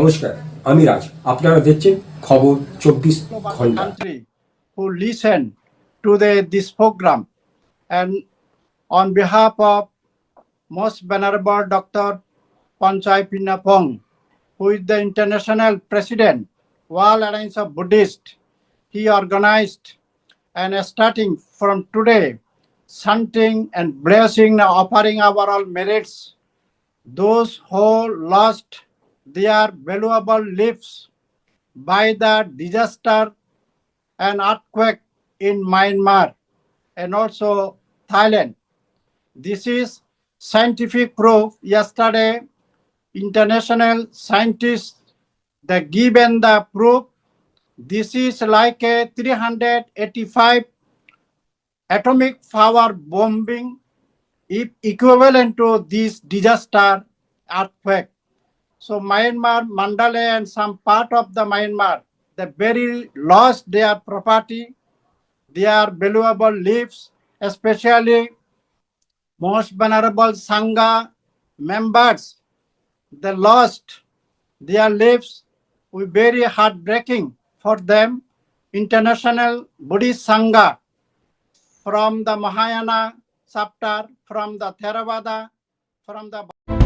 নমস্কার আমি রাজ আপনারা দেখছেন খবর চব্বিশ ঘণ্টা who listen to the, this program. And on behalf of most venerable Dr. Panchai Pinnapong, who is the international president, World Alliance of Buddhists, he organized and starting from today, chanting and blessing, offering our all merits, those who lost their valuable lives by the disaster and earthquake in Myanmar and also Thailand. This is scientific proof. Yesterday, international scientists they given the proof. This is like a 385 atomic power bombing if equivalent to this disaster earthquake. So Myanmar, Mandalay, and some part of the Myanmar, they very lost their property, their valuable lives, especially most vulnerable Sangha members. They lost their lives. We very heartbreaking for them. International Buddhist Sangha from the Mahayana chapter, from the Theravada, from the